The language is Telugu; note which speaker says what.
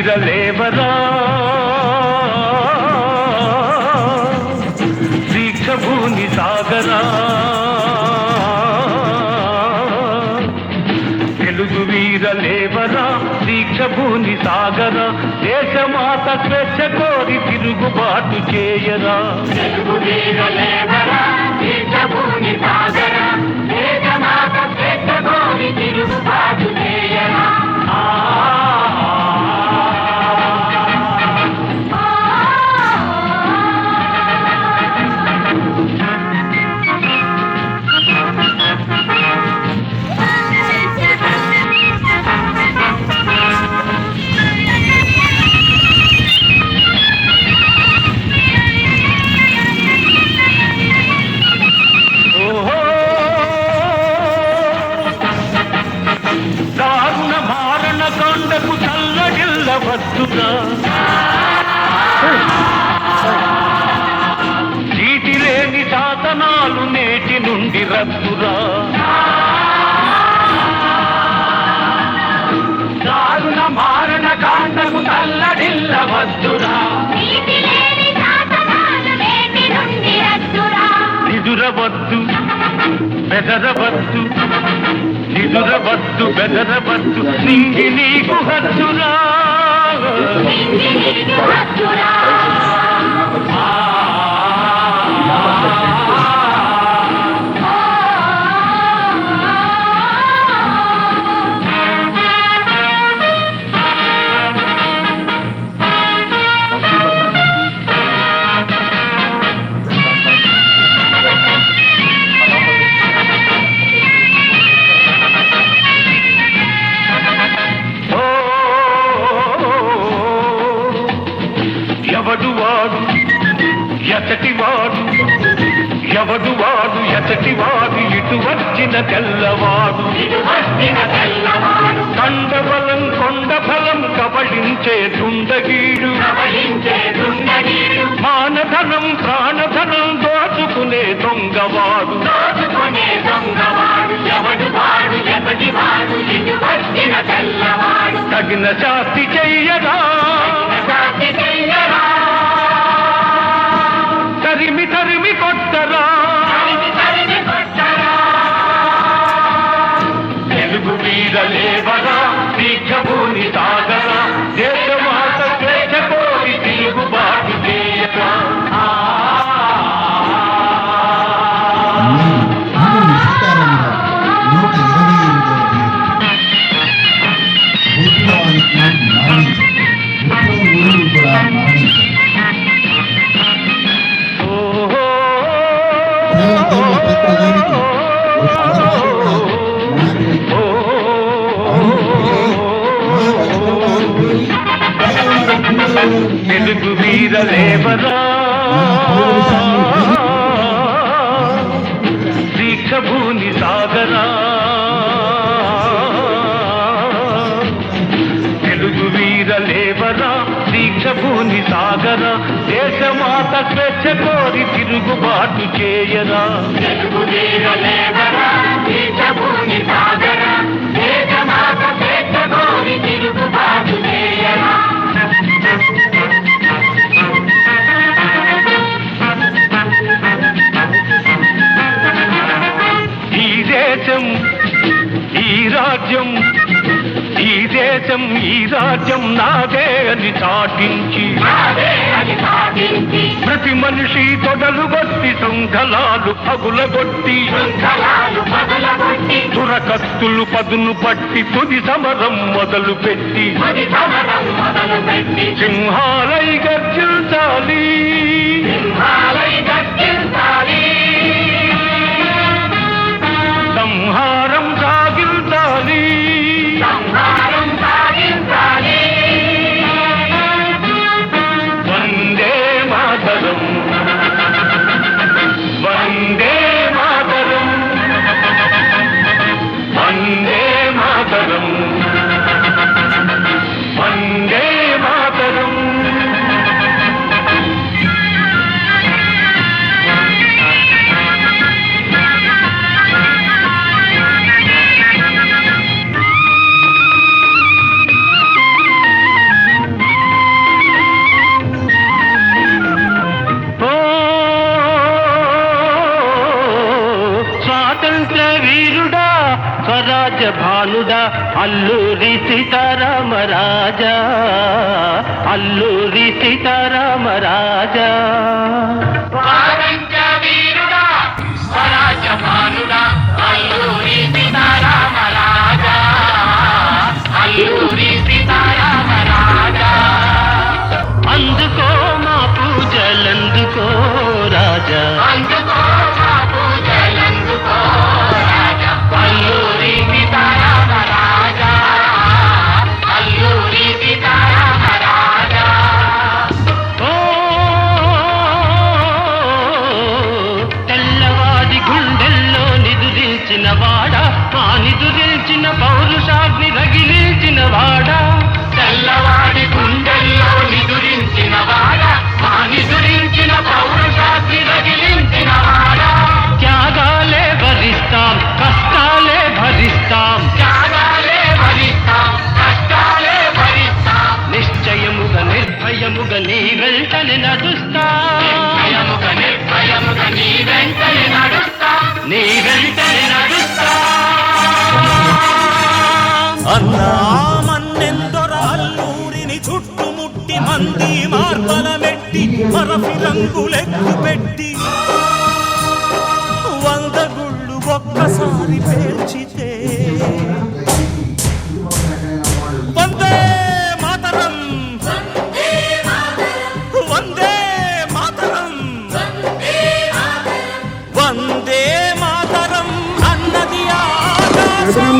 Speaker 1: తెలుగు వీర దీక్షభూని సాగరా. తెలుగు వీరలేవరా? దీక్షభూని సాగరా. దేశమాత స్వేచ్ఛ కోరి తిరుగుబాటు చేయరా.
Speaker 2: తెలుగు వీరలేవరా? లేవరా సాగరా.
Speaker 1: రద్దురా
Speaker 2: దారుణ మారణ కాండకు
Speaker 3: నుండి రద్దురా.
Speaker 1: నిదురవద్దు బెదరవద్దు నిదురవద్దు బెదరవద్దు నింగి నీకు హద్దురా. ఎవడు వాడు ఎతటి వాడు ఇటు వచ్చిన తెల్లవాడు. కండబలం కొండ ఫలం కబళించే దుండగీడు. మానధనం ప్రాణధనం దోచుకునే దొంగవాడు. తగిన శాస్తి చెయ్యరా తెలుగు వీర లేవరా? దీక్షభూని సాగరా? తెలుగు వీర లేవరా? దీక్షభూని సాగరా? దేశమాత స్వేచ్ఛ కోరి తిరుగుబాటు చేయరా?
Speaker 2: తెలుగు వీర లేవరా? దేశభూమి సాగరా?
Speaker 1: రాజ్యం నాదే అని చాటించి ప్రతి మనిషి తొడలు గొట్టి శృంఖలాలు పగులగొట్టి.
Speaker 2: శృంఖలాలు పగలగొట్టి.
Speaker 1: దురకత్తులు పదును పట్టి తుది సమరం మొదలు పెట్టి
Speaker 2: మరి అల్లూరి సీతారామ రాజా అల్లూరి సీతారామ రాజా. చిన్న
Speaker 1: అన్నామన్నెందొర అల్లూరిని చుట్టుముట్టి మంది మార్బల మెట్టి మరఫి రంగులెక్కు పెట్టి. వంద గుళ్ళు ఒక్కసారి పేర్చితే వందే మాతరం. వందే మాతరం. వందే మాతరం అన్నది ఆకాశం.